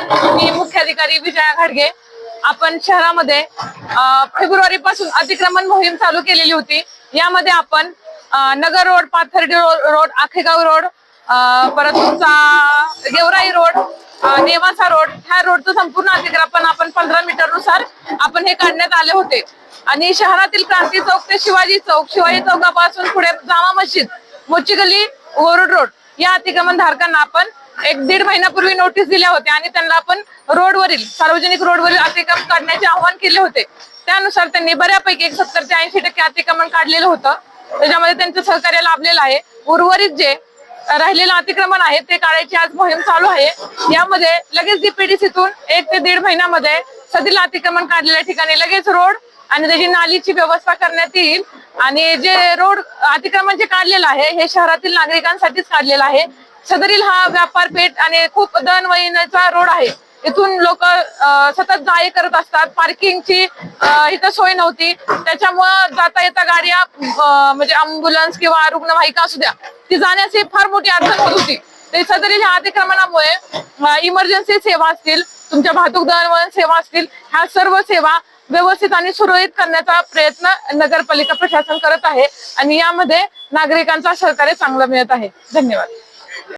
जिल्हाधिकारी विजया घाडगे. आपण शहरामध्ये फेब्रुवारी पासून अतिक्रमण मोहीम चालू केलेली होती. यामध्ये आपण Nagar road Pathardi road Akhegaon road परत तुमचा गेवराई रोड नेवासा रोड ह्या रोडचं संपूर्ण अतिक्रमण आपण पंधरा मीटरनुसार आपण हे काढण्यात आले होते. आणि शहरातील क्रांती चौक ते शिवाजी चौक शिवाजी चौकापासून पुढे जामा मस्जिद मोची गल्ली वरुड रोड या अतिक्रमण धारकांना आपण एक दीड महिन्यापूर्वी नोटीस दिल्या होत्या आणि त्यांना आपण रोडवरील सार्वजनिक रोडवरील अतिक्रमण काढण्याचे आवाहन केले होते. त्यानुसार त्यांनी बऱ्यापैकी एक सत्तर ते ऐंशी टक्के अतिक्रमण काढलेलं होतं. त्याच्यामध्ये त्यांचं सहकार्य लाभलेलं आहे. उर्वरित जे राहिलेलं अतिक्रमण आहे ते काढायची आज मोहीम चालू आहे. यामध्ये लगेच डीपीडीसीतून एक ते दीड महिन्यामध्ये सदील अतिक्रमण काढलेल्या ठिकाणी लगेच रोड आणि त्याची नालीची व्यवस्था करण्यात येईल. आणि जे रोड अतिक्रमण जे काढलेलं आहे हे शहरातील नागरिकांसाठीच काढलेलं आहे. सदरील हा व्यापार पेठ आणि खूप दळणवळणाचा रोड आहे. इथून लोक सतत जाय करत असतात. पार्किंगची इथं सोय नव्हती. त्याच्यामुळं जाता येता गाड्या म्हणजे अम्ब्युलन्स किंवा रुग्णवाहिका असू द्या ती जाण्याची फार मोठी अडचण होत होती. ते सदरील ह्या अतिक्रमणामुळे इमर्जन्सी सेवा असतील तुमच्या वाहतूक दळणवळण सेवा असतील ह्या सर्व सेवा व्यवस्थित आणि सुरळीत करण्याचा प्रयत्न नगरपालिका प्रशासन करत आहे. आणि यामध्ये नागरिकांचा सहकार्य चांगलं मिळत आहे. धन्यवाद.